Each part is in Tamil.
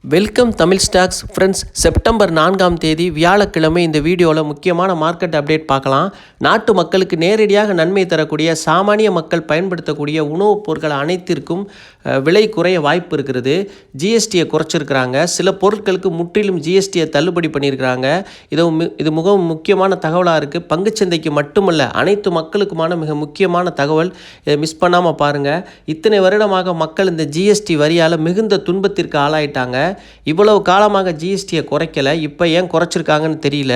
Welcome Tamil stocks friends September நான்காம் தேதி வியாழக்கிழமை இந்த வீடியோவில் முக்கியமான மார்க்கெட் அப்டேட் பார்க்கலாம். நாட்டு மக்களுக்கு நேரடியாக நன்மை தரக்கூடிய சாமானிய மக்கள் பயன்படுத்தக்கூடிய உணவுப் பொருட்கள் அனைத்திற்கும் விலை குறைய வாய்ப்பு இருக்கிறது. ஜிஎஸ்டியை குறைச்சிருக்கிறாங்க. சில பொருட்களுக்கு முற்றிலும் ஜிஎஸ்டியை தள்ளுபடி பண்ணியிருக்கிறாங்க. இது மி- இது மிகவும் முக்கியமான தகவலாக இருக்குது பங்குச்சந்தைக்கு மட்டுமல்ல அனைத்து மக்களுக்குமான மிக முக்கியமான தகவல். இதை மிஸ் பண்ணாமல் பாருங்கள் இத்தனை வருடமாக மக்கள் இந்த ஜிஎஸ்டி வரியால் மிகுந்த துன்பத்திற்கு ஆளாயிட்டாங்க. இவ்வளவு காலமாக ஜிஎஸ்டியை குறைக்கல இப்போ ஏன் குறைச்சிருக்காங்கன்னு தெரியல.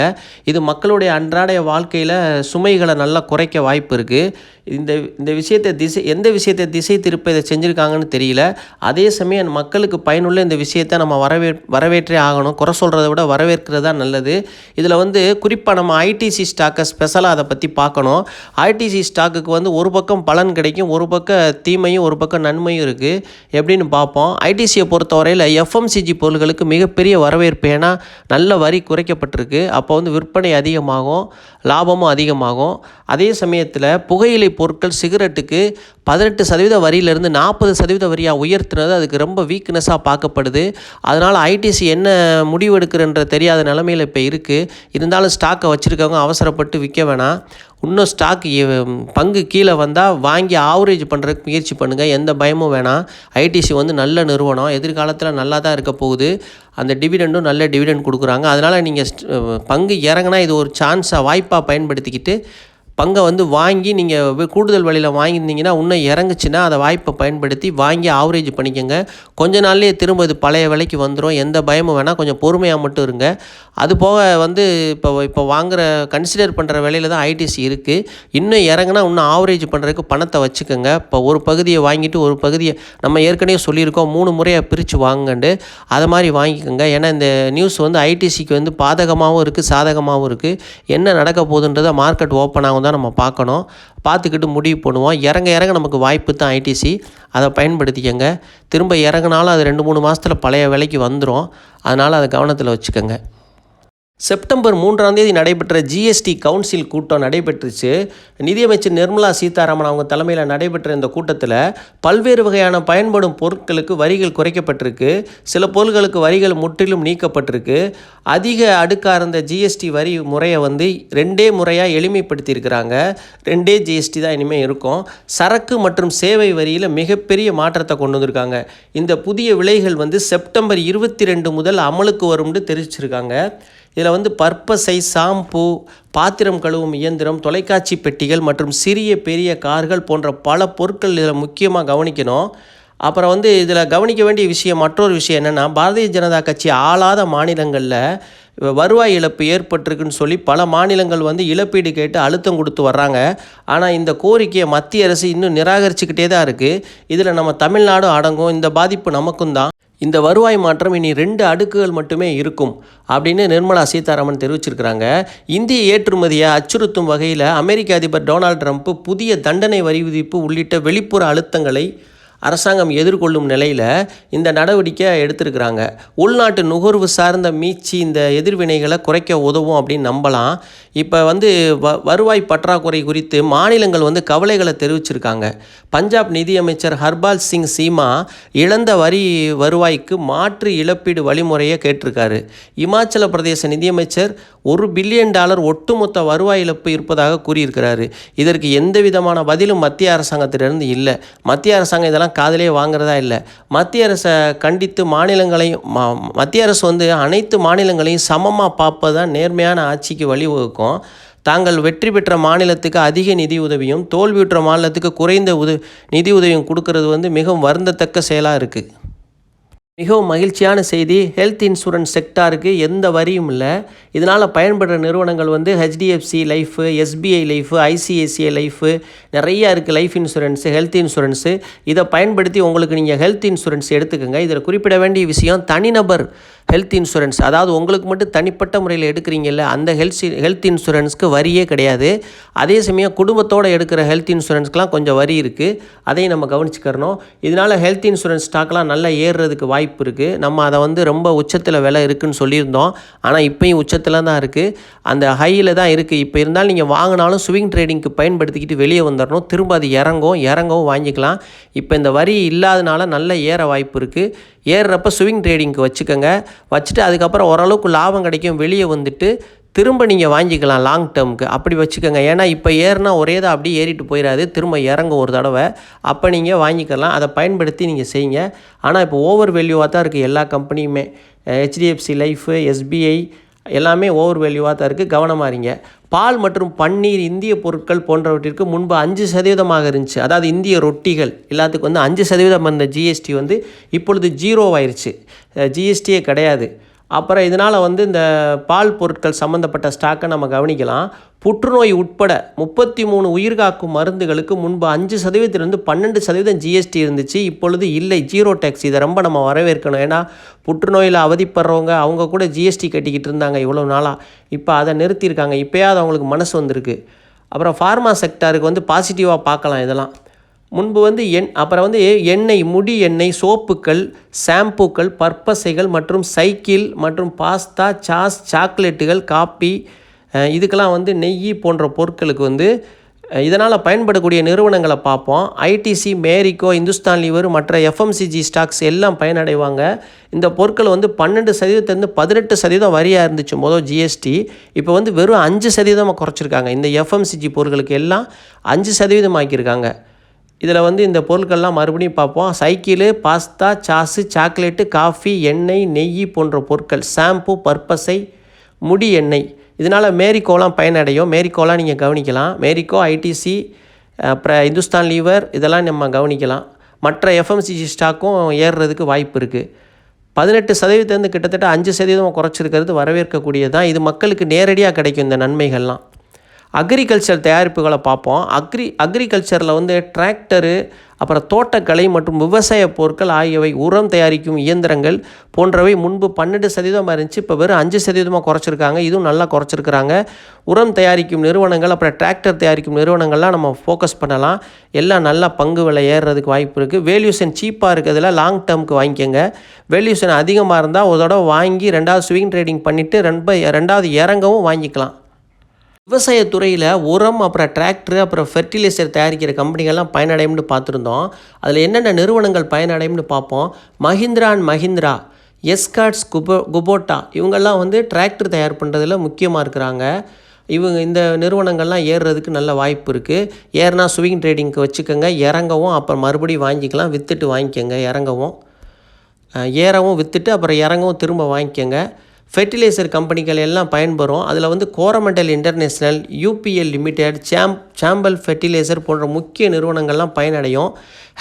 இது மக்களுடைய அன்றாடைய வாழ்க்கையில் சுமைகளை நல்லா குறைக்க வாய்ப்பு இருக்குது இந்த இந்த விஷயத்தை திசை எந்த விஷயத்தை திசை திருப்ப இதை செஞ்சுருக்காங்கன்னு தெரியல. அதே சமயம் மக்களுக்கு பயனுள்ள இந்த விஷயத்தை நம்ம வரவே வரவேற்றே ஆகணும். குறை சொல்கிறத விட வரவேற்கிறது தான் நல்லது. இதில் வந்து குறிப்பாக நம்ம ஐடிசி ஸ்டாக்கை ஸ்பெஷலாக அதை பற்றி பார்க்கணும். ஐடிசி ஸ்டாக்குக்கு வந்து ஒரு பக்கம் பலன் கிடைக்கும் ஒரு பக்கம் தீமையும் ஒரு பக்கம் நன்மையும் இருக்குது எப்படின்னு பார்ப்போம். ஐடிசியை பொறுத்தவரையில் எல்சிஜி பொருள்களுக்கு மிகப்பெரிய வரவேற்பு. ஏன்னா நல்ல வரி குறைக்கப்பட்டிருக்கு. அப்போ வந்து விற்பனை அதிகமாகும் லாபமும் அதிகமாகும். அதே சமயத்தில் புகையிலை பொருட்கள் சிகரெட்டுக்கு பதினெட்டு சதவீத வரியிலிருந்து நாற்பது சதவீத வரியாக உயர்த்துனது அதுக்கு ரொம்ப வீக்னஸாக பார்க்கப்படுது. அதனால் ஐடிசி என்ன முடிவு எடுக்கிறன்ற தெரியாத நிலமையில் இப்போ இருக்குது இருந்தாலும் ஸ்டாக்கை வச்சுருக்கவங்க அவசரப்பட்டு விற்க வேணாம். இன்னும் ஸ்டாக் பங்கு கீழே வந்தால் வாங்கி ஆவரேஜ் பண்ணுறதுக்கு முயற்சி பண்ணுங்கள் எந்த பயமும் வேணாம். ஐடிசி வந்து நல்ல நிறுவனம். எதிர்காலத்தில் நல்லா தான் இருக்க போகுது. அந்த டிவிடெண்டும் நல்ல டிவிடெண்ட் கொடுக்குறாங்க. அதனால் நீங்கள் பங்கு இறங்குனா இது ஒரு சான்ஸாக வாய்ப்பாக பயன்படுத்திக்கிட்டு பங்கை வந்து வாங்கி நீங்கள் கூடுதல் விலையில் வாங்கியிருந்தீங்கன்னா இன்னும் இறங்குச்சுன்னா அதை வாய்ப்பை பயன்படுத்தி வாங்கி ஆவரேஜ் பண்ணிக்கோங்க. கொஞ்ச நாள்லேயே திரும்ப இது பழைய விலைக்கு வந்துடும் எந்த பயமும் வேணால் கொஞ்சம் பொறுமையாக மட்டும் இருங்க. அது போக வந்து இப்போ இப்போ வாங்குகிற கன்சிடர் பண்ணுற விலையில் தான் ஐடிசி இருக்குது இன்னும் இறங்குனா இன்னும் ஆவரேஜ் பண்ணுறதுக்கு பணத்தை வச்சுக்கோங்க. இப்போ ஒரு பகுதியை வாங்கிட்டு ஒரு பகுதியை நம்ம ஏற்கனவே சொல்லியிருக்கோம். மூணு முறையாக பிரித்து வாங்கண்டு அதை மாதிரி வாங்கிக்கோங்க. ஏன்னா இந்த நியூஸ் வந்து ஐடிசிக்கு வந்து பாதகமாகவும் இருக்குது சாதகமாகவும் இருக்குது என்ன நடக்க போகுதுன்றதை மார்க்கெட் ஓப்பன் ஆகும் தான் நம்ம பார்க்கணும். பார்த்துக்கிட்டு முடிவு பண்ணுவோம். இறங்க இறங்க நமக்கு வாய்ப்பு தான் ஐடிசி அதை பயன்படுத்திக்கங்க. திரும்ப இறங்குனாலும் அது ரெண்டு மூணு மாதத்தில் பழைய விலைக்கு வந்துடும் அதனால் அதை கவனத்தில் வச்சுக்கோங்க. செப்டம்பர் மூன்றாம் தேதி நடைபெற்ற ஜிஎஸ்டி கவுன்சில் கூட்டம் நடைபெற்றுச்சு. நிதியமைச்சர் நிர்மலா சீதாராமன் அவங்க தலைமையில் நடைபெற்ற இந்த கூட்டத்தில் பல்வேறு வகையான பயன்படும் பொருட்களுக்கு வரிகள் குறைக்கப்பட்டிருக்கு. சில பொருட்களுக்கு வரிகள் முற்றிலும் நீக்கப்பட்டிருக்கு. அதிக அடுக்காக இருந்த ஜிஎஸ்டி வரி முறையை வந்து ரெண்டே முறையாக எளிமைப்படுத்தியிருக்கிறாங்க. ரெண்டே ஜிஎஸ்டி தான் இனிமேல் இருக்கும். சரக்கு மற்றும் சேவை வரியில் மிகப்பெரிய மாற்றத்தை கொண்டு வந்திருக்காங்க. இந்த புதிய விலைகள் வந்து செப்டம்பர் இருபத்தி ரெண்டு முதல் அமலுக்கு வரும்னு தெரிவிச்சிருக்காங்க. இதில் வந்து பற்பசை சாம்பு பாத்திரம் கழுவும் இயந்திரம் தொலைக்காட்சி பெட்டிகள் மற்றும் சிறிய பெரிய கார்கள் போன்ற பல பொருட்கள் இதில் முக்கியமாக கவனிக்கணும். அப்புறம் வந்து இதில் கவனிக்க வேண்டிய விஷயம் மற்றொரு விஷயம் என்னென்னா பாரதிய ஜனதா கட்சி ஆளாத மாநிலங்களில் வருவாய் இழப்பு ஏற்பட்டிருக்குன்னு சொல்லி பல மாநிலங்கள் வந்து இழப்பீடு கேட்டு அழுத்தம் கொடுத்து வர்றாங்க. ஆனால் இந்த கோரிக்கையை மத்திய அரசு இன்னும் நிராகரிச்சுக்கிட்டே தான் இருக்குது இதில் நம்ம தமிழ்நாடும் அடங்கும். இந்த பாதிப்பு நமக்கும் தான். இந்த வருவாய் மாற்றம் இனி ரெண்டு அடுக்குகள் மட்டுமே இருக்கும் அப்படின்னு நிர்மலா சீதாராமன் தெரிவிச்சிருக்கிறாங்க. இந்திய ஏற்றுமதியை அச்சுறுத்தும் வகையில் அமெரிக்க அதிபர் டொனால்ட் ட்ரம்ப் புதிய தண்டனை வரி விதிப்பு உள்ளிட்ட வெளிப்புற அழுத்தங்களை அரசாங்கம் எதிர்கொள்ளும் நிலையில் இந்த நடவடிக்கை எடுத்திருக்கிறாங்க. உள்நாட்டு நுகர்வு சார்ந்த மீட்சி இந்த எதிர்வினைகளை குறைக்க உதவும் அப்படின்னு நம்பலாம். இப்போ வந்து வ வருவாய் பற்றாக்குறை குறித்து மாநிலங்கள் வந்து கவலைகளை தெரிவிச்சிருக்காங்க. பஞ்சாப் நிதியமைச்சர் ஹர்பால் சிங் சீமா இழந்த வரி வருவாய்க்கு மாற்று இழப்பீடு வழிமுறையை கேட்டிருக்காரு. இமாச்சல பிரதேச நிதியமைச்சர் ஒரு பில்லியன் டாலர் ஒட்டுமொத்த வருவாய் இழப்பு இருப்பதாக கூறியிருக்கிறாரு. இதற்கு எந்த விதமான பதிலும் மத்திய அரசாங்கத்திலிருந்து இல்லை. மத்திய அரசாங்கம் இதெல்லாம் காதலே வாங்குறதா இல்லை. மத்திய அரசை கண்டித்து மாநிலங்களையும் ம- மத்திய அரசு வந்து அனைத்து மாநிலங்களையும் சமமாக பார்ப்பது தான் நேர்மையான ஆட்சிக்கு வழிவகுக்கும். தாங்கள் வெற்றி பெற்ற மாநிலத்துக்கு அதிக நிதி உதவியும் தோல்வியுற்ற மாநிலத்துக்கு குறைந்த உத நிதி உதவியும் கொடுக்கறது வந்து மிகவும் வருந்தத்தக்க செயலாக இருக்குது மிகவும் மகிழ்ச்சியான செய்தி. ஹெல்த் இன்சூரன்ஸ் செக்டாருக்கு எந்த வரியும் இல்லை. இதனால் பயன்படுற நிறுவனங்கள் வந்து HDFC life SBI life ICICI life நிறையா இருக்குது லைஃப் இன்சூரன்ஸு ஹெல்த் இன்சூரன்ஸு இதை பயன்படுத்தி உங்களுக்கு நீங்கள் ஹெல்த் இன்சூரன்ஸ் எடுத்துக்கோங்க. இதில் குறிப்பிட வேண்டிய விஷயம் தனிநபர் ஹெல்த் இன்சூரன்ஸ் அதாவது உங்களுக்கு மட்டும் தனிப்பட்ட முறையில் எடுக்கிறீங்கல்ல அந்த ஹெல்த் ஹெல்த் இன்சூரன்ஸ்க்கு வரியே கிடையாது. அதே சமயம் குடும்பத்தோடு எடுக்கிற ஹெல்த் இன்சூரன்ஸ்க்கெலாம் கொஞ்சம் வரி இருக்குது அதையும் நம்ம கவனிச்சுக்கிறணும். இதனால் ஹெல்த் இன்சூரன்ஸ் ஸ்டாக்லாம் நல்லா ஏறுறதுக்கு வாய்ப்பு இருக்குது நம்ம அதை வந்து ரொம்ப உச்சத்தில் விலை இருக்குன்னு சொல்லியிருந்தோம். ஆனால் இப்போயும் உச்சத்தில் தான் இருக்குது அந்த ஹையில் தான் இருக்குது இப்போ இருந்தாலும் நீங்கள் வாங்கினாலும் ஸ்விங் ட்ரேடிங்க்கு பயன்படுத்திக்கிட்டு வெளியே வந்துடணும் திரும்ப அது இறங்கும். இறங்கவும் வாங்கிக்கலாம். இப்போ இந்த வரி இல்லாதனால நல்ல ஏற வாய்ப்பு இருக்குது ஏறுறப்ப ஸ்விங் ட்ரேடிங்க்கு வச்சுக்கோங்க. வச்சுட்டு அதுக்கப்புறம் ஓரளவுக்கு லாபம் கிடைக்கும். வெளியே வந்துட்டு திரும்ப நீங்கள் வாங்கிக்கலாம் லாங் டேர்முக்கு அப்படி வச்சுக்கோங்க. ஏன்னா இப்போ ஏறுனா ஒரே தான் அப்படியே ஏறிட்டு போயிடாது திரும்ப இறங்க ஒரு தடவை. அப்போ நீங்கள் வாங்கிக்கலாம். அதை பயன்படுத்தி நீங்கள் செய்யுங்க. ஆனால் இப்போ ஓவர் வேல்யூவாக தான் இருக்குது எல்லா கம்பெனியுமே ஹெச்டிஎஃப்சி லைஃபு எஸ்பிஐ எல்லாமே ஓவர் வேல்யூவாக தான் இருக்குது கவனமாக இருங்க. பால் மற்றும் பன்னீர் இந்திய பொருட்கள் போன்றவற்றிற்கு முன்பு அஞ்சு சதவீதமாக இருந்துச்சு. அதாவது இந்திய ரொட்டிகள் எல்லாத்துக்கும் வந்து அஞ்சு சதவீதம் இருந்த ஜிஎஸ்டி வந்து இப்பொழுது ஜீரோவாயிருச்சு ஜிஎஸ்டியே கிடையாது. அப்புறம் இதனால் வந்து இந்த பால் பொருட்கள் சம்மந்தப்பட்ட ஸ்டாக்கை நம்ம கவனிக்கலாம். புற்றுநோய் உட்பட முப்பத்தி மூணு உயிர்காக்கும் மருந்துகளுக்கு முன்பு அஞ்சு சதவீதத்திலிருந்து பன்னெண்டு சதவீதம் ஜிஎஸ்டி இருந்துச்சு. இப்பொழுது இல்லை ஜீரோ டேக்ஸ் இதை ரொம்ப நம்ம வரவேற்கணும். ஏன்னா புற்றுநோயில் அவதிப்படுறவங்க அவங்க கூட ஜிஎஸ்டி கட்டிக்கிட்டு இருந்தாங்க இவ்வளோ நாளாக இப்போ அதை நிறுத்தியிருக்காங்க. இப்போயாவது அவங்களுக்கு மனசு வந்திருக்கு. அப்புறம் ஃபார்மா செக்டாருக்கு வந்து பாசிட்டிவாக பார்க்கலாம் இதெல்லாம். முன்பு வந்து எண் அப்புறம் வந்து எண்ணெய் முடி எண்ணெய் சோப்புக்கள் ஷாம்பூக்கள் பற்பசைகள் மற்றும் சைக்கிள் மற்றும் பாஸ்தா சாஸ் சாக்லேட்டுகள் காப்பி இதுக்கெல்லாம் வந்து நெய் போன்ற பொருட்களுக்கு வந்து இதனால் பயன்படக்கூடிய நிறுவனங்களை பார்ப்போம். ஐடிசி மேரிக்கோ இந்துஸ்தான் லீவர் மற்ற எஃப்எம்சிஜி ஸ்டாக்ஸ் எல்லாம் பயனடைவாங்க. இந்த பொருட்கள் வந்து பன்னெண்டு சதவீதத்துலேருந்து பதினெட்டு சதவீதம் வரியாக இருந்துச்சு மொதல் ஜிஎஸ்டி இப்போ வந்து வெறும் அஞ்சு சதவீதமாக குறைச்சிருக்காங்க. இந்த எஃப்எம்சிஜி பொருட்களுக்கு எல்லாம் அஞ்சு சதவீதம் ஆக்கியிருக்காங்க இதில் வந்து இந்த பொருட்கள்லாம் மறுபடியும் பார்ப்போம். Cycle pasta sauce chocolate coffee எண்ணெய் நெய் போன்ற பொருட்கள். ஷாம்பு பற்பசை முடி எண்ணெய். இதனால் மேரிக்கோலாம் பயனடையும். மேரிக்கோலாம் நீங்கள் கவனிக்கலாம். மேரிக்கோ ஐடிசி அப்புறம் இந்துஸ்தான் லீவர் இதெல்லாம் நம்ம கவனிக்கலாம். மற்ற எஃப்எம்சிஜி ஸ்டாக்கும் ஏறுறதுக்கு வாய்ப்பு இருக்குது பதினெட்டு சதவீதத்துலேருந்து கிட்டத்தட்ட அஞ்சு சதவீதம் குறைச்சிருக்கிறது வரவேற்கக்கூடியது தான் இது மக்களுக்கு நேரடியாக கிடைக்கும் இந்த நன்மைகள்லாம். அக்ரிகல்ச்சர் தயாரிப்புகளை பார்ப்போம். அக்ரி அக்ரிகல்ச்சரில் வந்து டிராக்டரு அப்புறம் தோட்டக்கலை மற்றும் விவசாய பொருட்கள் ஆகியவை உரம் தயாரிக்கும் இயந்திரங்கள் போன்றவை முன்பு பன்னெண்டு சதவீதமாக இருந்துச்சு இப்போ வெறும் அஞ்சு சதவீதமாக குறைச்சிருக்காங்க. இதுவும் நல்லா குறைச்சிருக்கிறாங்க. உரம் தயாரிக்கும் நிறுவனங்கள் அப்புறம் டிராக்டர் தயாரிக்கும் நிறுவனங்கள்லாம் நம்ம ஃபோக்கஸ் பண்ணலாம். எல்லாம் நல்லா பங்கு விலை ஏறுறதுக்கு வாய்ப்பு இருக்குது வேல்யூஷன் சீப்பாக இருக்கிறதுல லாங் டேர்முக்கு வாங்கிக்கோங்க. வேல்யூஷன் அதிகமாக இருந்தால் ஒரு தடவை வாங்கி ரெண்டாவது ஸ்விங் ட்ரேடிங் பண்ணிவிட்டு ரெண்டு ரெண்டாவது இறங்கவும் வாங்கிக்கலாம். விவசாயத்துறையில் உரம் அப்புறம் டிராக்டர் அப்புறம் ஃபெர்டிலைசர் தயாரிக்கிற கம்பெனிகள்லாம் பயனடையும்னு பார்த்துருந்தோம். அதில் என்னென்ன நிறுவனங்கள் பயனடையும்னு பார்ப்போம். மஹிந்திரா அண்ட் மஹிந்திரா எஸ்கார்ட்ஸ் குபோ குபோட்டா இவங்கெல்லாம் வந்து டிராக்டர் தயார் பண்ணுறதுல முக்கியமாக இருக்கிறாங்க. இவங்க இந்த நிறுவனங்கள்லாம் ஏறுறதுக்கு நல்ல வாய்ப்பு இருக்குது ஏறுனா ஸ்விங் ட்ரேடிங்க்கு வச்சுக்கோங்க. இறங்கவும் அப்புறம் மறுபடியும் வாங்கிக்கலாம். விற்றுட்டு வாங்கிக்கோங்க. இறங்கவும். ஏறவும் விற்றுட்டு அப்புறம் இறங்கவும் திரும்ப வாங்கிக்கோங்க. ஃபெர்டிலைசர் கம்பெனிகள் எல்லாம் பயன்பெறும். அதில் வந்து கோரமண்டல் இன்டர்நேஷ்னல் யூபிஎல் லிமிடெட் சாம் சாம்பல் ஃபெர்டிலைசர் போன்ற முக்கிய நிறுவனங்கள்லாம் பயனடையும்.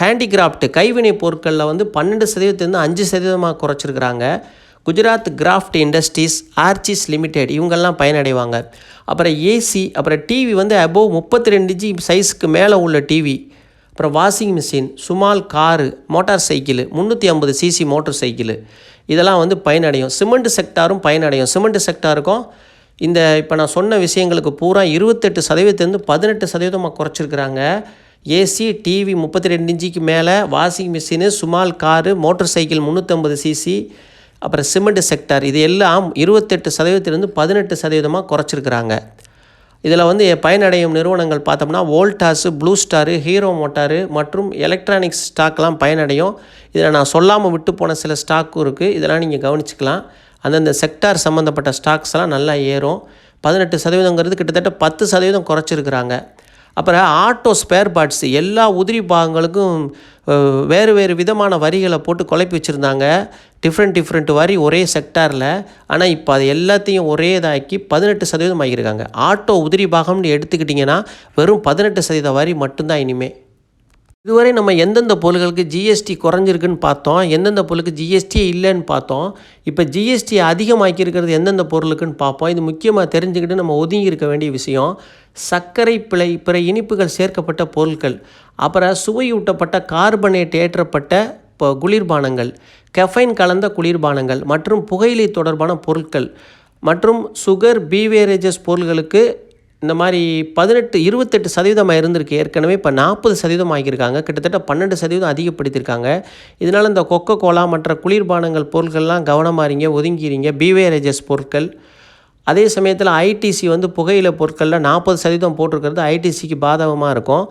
ஹேண்டிகிராஃப்ட் கைவினை பொருட்களில் வந்து பன்னெண்டு சதவீதத்துலேருந்து அஞ்சு சதவீதமாக குறைச்சிருக்கிறாங்க. Gujarat craft industries Archies limited இவங்கெல்லாம் பயனடைவாங்க. அப்புறம் ஏசி அப்புறம் டிவி வந்து அபோவ் முப்பத்தி ரெண்டு ஜி சைஸுக்கு மேலே உள்ள டிவி அப்புறம் washing machine small car motor cycle முந்நூற்றி ஐம்பது சிசி மோட்டார் சைக்கிள் இதெல்லாம் வந்து பயனடையும். சிமெண்ட் செக்டாரும் பயனடையும். சிமெண்ட் செக்டாருக்கும் இந்த இப்போ நான் சொன்ன விஷயங்களுக்கு பூரா இருபத்தெட்டு சதவீதத்துலேருந்து பதினெட்டு சதவீதமாக குறைச்சிருக்கிறாங்க. ஏசி டிவி முப்பத்தி ரெண்டு இன்ச்சிக்கு மேலே washing machine small car motor cycle முந்நூற்றம்பது சிசி அப்புறம் சிமெண்ட் செக்டார். இது எல்லாம் இருபத்தெட்டு சதவீதத்திலேருந்து பதினெட்டு சதவீதமாக குறைச்சிருக்கிறாங்க. இதில் வந்து பயனடையும் நிறுவனங்கள் பார்த்தோம்னா Voltas Blue Star Hero motor மற்றும் எலக்ட்ரானிக்ஸ் ஸ்டாக்லாம் பயனடையும். இதில் நான் சொல்லாமல் விட்டு போன சில ஸ்டாக்கும் இருக்குது இதெல்லாம் நீங்கள் கவனிச்சிக்கலாம். அந்தந்த செக்டார் சம்மந்தப்பட்ட ஸ்டாக்ஸ் எல்லாம் நல்லா ஏறும். பதினெட்டு சதவீதங்கிறது கிட்டத்தட்ட பத்து சதவீதம் குறைச்சிருக்கிறாங்க. அப்புறம் ஆட்டோ ஸ்பேர் பார்ட்ஸ் எல்லா உதிரி பாகங்களுக்கும் வேறு வேறு விதமான வரிகளை போட்டு குழப்பி வச்சுருந்தாங்க. டிஃப்ரெண்ட் டிஃப்ரெண்ட் வரி ஒரே செக்டாரில் ஆனால் இப்போ அது எல்லாத்தையும் ஒரே இதாக்கி பதினெட்டு சதவீதம் ஆகியிருக்காங்க. ஆட்டோ உதிரி பாகம்னு எடுத்துக்கிட்டிங்கன்னா வெறும் பதினெட்டு சதவீத வரி மட்டும்தான் இனிமே. இதுவரை நம்ம எந்தெந்த பொருள்களுக்கு ஜிஎஸ்டி குறைஞ்சிருக்குன்னு பார்த்தோம் எந்தெந்த பொருளுக்கு ஜிஎஸ்டியே இல்லைன்னு பார்த்தோம். இப்போ ஜிஎஸ்டி அதிகமாக்கியிருக்கிறது எந்தெந்த பொருளுக்குன்னு பார்ப்போம். இது முக்கியமாக தெரிஞ்சுக்கிட்டு நம்ம ஒதுங்கி இருக்க வேண்டிய விஷயம் சர்க்கரை பிழை பிற இனிப்புகள் சேர்க்கப்பட்ட பொருட்கள் அப்புறம் சுவையூட்டப்பட்ட கார்பனேட் ஏற்றப்பட்ட இப்போ குளிர்பானங்கள் கெஃபைன் கலந்த குளிர்பானங்கள் மற்றும் புகையிலை தொடர்பான பொருட்கள் மற்றும் சுகர் பீவேரேஜஸ் பொருட்களுக்கு இந்த மாதிரி பதினெட்டு இருபத்தெட்டு சதவீதமாக இருந்திருக்கு. ஏற்கனவே இப்போ நாற்பது சதவீதம் ஆகியிருக்காங்க. கிட்டத்தட்ட பன்னெண்டு சதவீதம் அதிகப்படுத்தியிருக்காங்க. இதனால் இந்த கொக்கோ கோலா மற்ற குளிர்பானங்கள் பொருட்கள்லாம் கவனமாக ஒதுங்கிறீங்க பிவேரேஜஸ் பொருட்கள். அதே சமயத்தில் ஐடிசி வந்து புகையில பொருட்களில் நாற்பது சதவீதம் போட்டிருக்கிறது. ஐடிசிக்கு பாதகமாக இருக்கும்.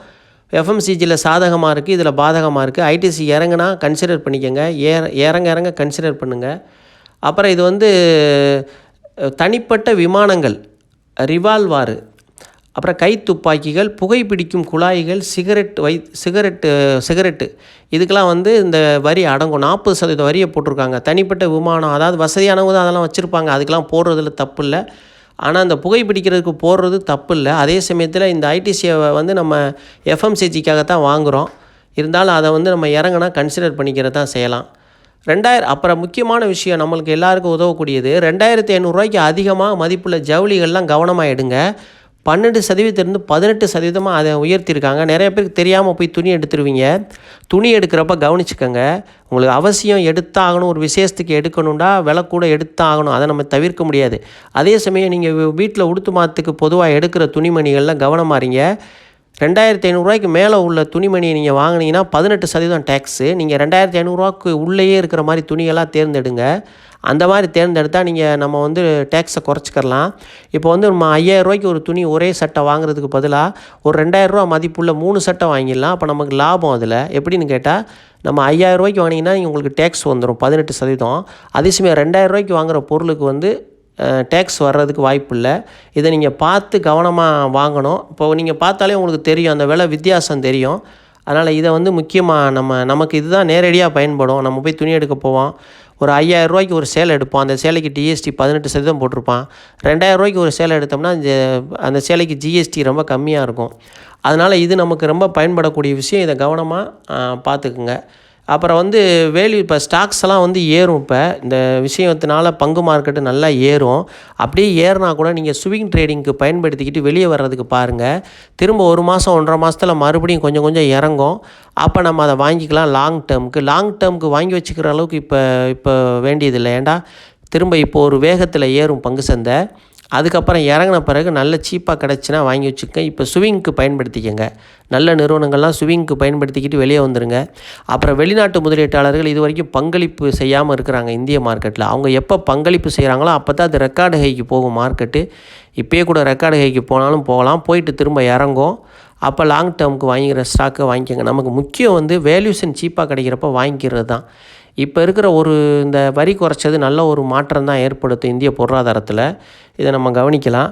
எஃப்எம்சிஜியில் சாதகமாக இருக்குது இதில் பாதகமாக இருக்குது ஐடிசி இறங்குனா கன்சிடர் பண்ணிக்கோங்க. ஏற இறங்க இறங்க கன்சிடர் பண்ணுங்கள் அப்புறம் இது வந்து தனிப்பட்ட விமானங்கள் ரிவால்வாரு அப்புறம் கை துப்பாக்கிகள் புகைப்பிடிக்கும் குழாய்கள் சிகரெட் வை சிகரெட்டு சிகரெட்டு. இதுக்கெல்லாம் வந்து இந்த வரி அடங்கும். நாற்பது சதவீத வரியை போட்டிருக்காங்க. தனிப்பட்ட விமானம் அதாவது வசதியானவங்க தான் அதெல்லாம் வச்சுருப்பாங்க. அதுக்கெலாம் போடுறதுல தப்பு இல்லை ஆனால் அந்த புகைப்பிடிக்கிறதுக்கு போடுறது தப்பு இல்லை அதே சமயத்தில் இந்த ஐடிசியை வந்து நம்ம எஃப்எம்சிஜிக்காக தான் வாங்குகிறோம் இருந்தாலும் அதை வந்து நம்ம இறங்கினா கன்சிடர் பண்ணிக்கிறது தான் செய்யலாம். ரெண்டாயிரம் அப்புறம் முக்கியமான விஷயம் நம்மளுக்கு எல்லாருக்கும் உதவக்கூடியது ரெண்டாயிரத்தி ஐநூறுரூவாய்க்கு அதிகமாக மதிப்புள்ள ஜவுளிகள்லாம் கவனமாக எடுங்க. பன்னெண்டு சதவீதத்திலேருந்து பதினெட்டு சதவீதமாக அதை உயர்த்தியிருக்காங்க. நிறைய பேருக்கு தெரியாமல் போய் துணி எடுத்துருவீங்க. துணி எடுக்கிறப்ப கவனிச்சுக்கோங்க. உங்களுக்கு அவசியம் எடுத்தாகணும் ஒரு விசேஷத்துக்கு எடுக்கணும்டா விலை கூட எடுத்தாகணும். அதை நம்ம தவிர்க்க முடியாது. அதே சமயம் நீங்கள் வீட்டில் உடுத்து மாதத்துக்கு பொதுவாக எடுக்கிற துணிமணிகள்லாம் கவனமாக இருங்க. ரெண்டாயிரத்தி ஐநூறுரூவாய்க்கு மேலே உள்ள துணிமணியை நீங்கள் வாங்குனீங்கன்னா பதினெட்டு சதவீதம் டேக்ஸு நீங்கள் ரெண்டாயிரத்தி ஐநூறுரூவாக்கு உள்ளேயே இருக்கிற மாதிரி துணியெல்லாம் தேர்ந்தெடுங்க. அந்த மாதிரி தேர்ந்தெடுத்தால் நீங்கள் நம்ம வந்து டேக்ஸை குறைச்சிக்கிறலாம். இப்போ வந்து நம்ம ஐயாயிரரூவாய்க்கு ஒரு துணி ஒரே சட்டை வாங்குறதுக்கு பதிலாக ஒரு ரெண்டாயிரரூவா மதிப்புள்ள மூணு சட்டை வாங்கிடலாம். அப்போ நமக்கு லாபம் அதில். எப்படின்னு கேட்டால் நம்ம ஐயாயிரரூவாய்க்கு வாங்கினீங்கன்னா உங்களுக்கு டேக்ஸ் வந்துடும் பதினெட்டு சதவீதம். அதே சமயம் ரெண்டாயிரரூவாய்க்கு வாங்குகிற பொருளுக்கு வந்து டேக்ஸ் வர்றதுக்கு வாய்ப்பு இல்லை இதை நீங்கள் பார்த்து கவனமாக வாங்கணும். இப்போ நீங்கள் பார்த்தாலே உங்களுக்கு தெரியும். அந்த விலை வித்தியாசம் தெரியும். அதனால் இதை வந்து முக்கியமாக நம்ம நமக்கு இதுதான் நேரடியாக பயன்படும். நம்ம போய் துணி எடுக்க போவோம். ஒரு ஐயாயிரம் ரூபாய்க்கு ஒரு சேலை எடுப்போம். அந்த சேலைக்கு டிஎஸ்டி பதினெட்டு சதவீதம் போட்டிருப்பான். ரெண்டாயிரம் ரூபாய்க்கு ஒரு சேலை எடுத்தோம்னா அந்த அந்த சேலைக்கு ஜிஎஸ்டி ரொம்ப கம்மியாக இருக்கும். அதனால் இது நமக்கு ரொம்ப பயன்படக்கூடிய விஷயம். இதை கவனமாக பார்த்துக்குங்க. அப்புறம் வந்து வேல்யூ இப்போ ஸ்டாக்ஸ் எல்லாம் வந்து ஏறும் இப்போ. இந்த விஷயத்தினால பங்கு மார்க்கெட்டு நல்லா ஏறும். அப்படியே ஏறினா கூட நீங்கள் ஸ்விங் ட்ரேடிங்க்கு பயன்படுத்திக்கிட்டு வெளியே வர்றதுக்கு பாருங்கள் திரும்ப ஒரு மாதம் ஒன்றரை மாதத்தில் மறுபடியும் கொஞ்சம் கொஞ்சம் இறங்கும். அப்போ நம்ம அதை வாங்கிக்கலாம் லாங் டேர்முக்கு லாங் டேர்முக்கு வாங்கி வச்சுக்கிற அளவுக்கு இப்போ இப்போ வேண்டியதில்லை. ஏண்டா? திரும்ப இப்போ ஒரு வேகத்தில் ஏறும் பங்கு சந்தை. அதுக்கப்புறம் இறங்கின பிறகு நல்ல சீப்பாக கிடச்சினா வாங்கி வச்சுக்கங்க. இப்போ ஸ்விங்க்கு பயன்படுத்திக்கங்க. நல்ல நிறுவனங்கள்லாம் ஸ்விங்க்கு பயன்படுத்திக்கிட்டு வெளியே வந்துடுங்க அப்புறம் வெளிநாட்டு முதலீட்டாளர்கள் இது வரைக்கும் பங்களிப்பு செய்யாமல் இருக்கிறாங்க இந்திய மார்க்கெட்டில் அவங்க எப்போ பங்களிப்பு செய்கிறாங்களோ அப்போ தான் அது ரெக்கார்டு ஹைக்கு போகும் மார்க்கெட்டு. இப்போயே கூட ரெக்கார்டு ஹைக்கு போனாலும் போகலாம். போயிட்டு திரும்ப இறங்கும். அப்போ லாங் டேர்முக்கு வாங்கிக்கிற ஸ்டாக்கை வாங்கிக்கோங்க. நமக்கு முக்கியம் வந்து வேல்யூஷன் சீப்பாக கிடைக்கிறப்ப வாங்கிக்கிறது தான். இப்போ இருக்கிற ஒரு இந்த வரி குறைச்சது நல்ல ஒரு மாற்றம் தான் ஏற்படுத்தும் இந்திய பொருளாதாரத்தில். இதை நம்ம கவனிக்கலாம்.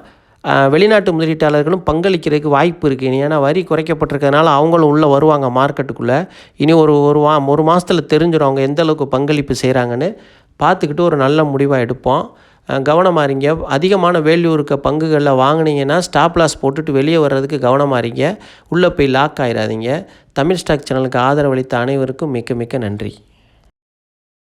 வெளிநாட்டு முதலீட்டாளர்களும் பங்களிக்கிறதுக்கு வாய்ப்பு இருக்குது இனி ஏன்னா வரி குறைக்கப்பட்டிருக்கிறதுனால அவங்களும் உள்ளே வருவாங்க மார்க்கெட்டுக்குள்ளே. இனி ஒரு ஒரு வா ஒரு மாதத்தில் தெரிஞ்சிடும் அவங்க எந்த அளவுக்கு பங்களிப்பு செய்கிறாங்கன்னு பார்த்துக்கிட்டு ஒரு நல்ல முடிவாக எடுப்போம். கவனமாக இருங்க. அதிகமான வேல்யூ இருக்க பங்குகளில் வாங்குனீங்கன்னா ஸ்டாப் லாஸ் போட்டுட்டு வெளியே வர்றதுக்கு கவனமாக இருங்க. உள்ளே போய் லாக் ஆயிடாதீங்க தமிழ் ஸ்டாக் சேனலுக்கு ஆதரவளித்த அனைவருக்கும் மிக்க மிக்க நன்றி.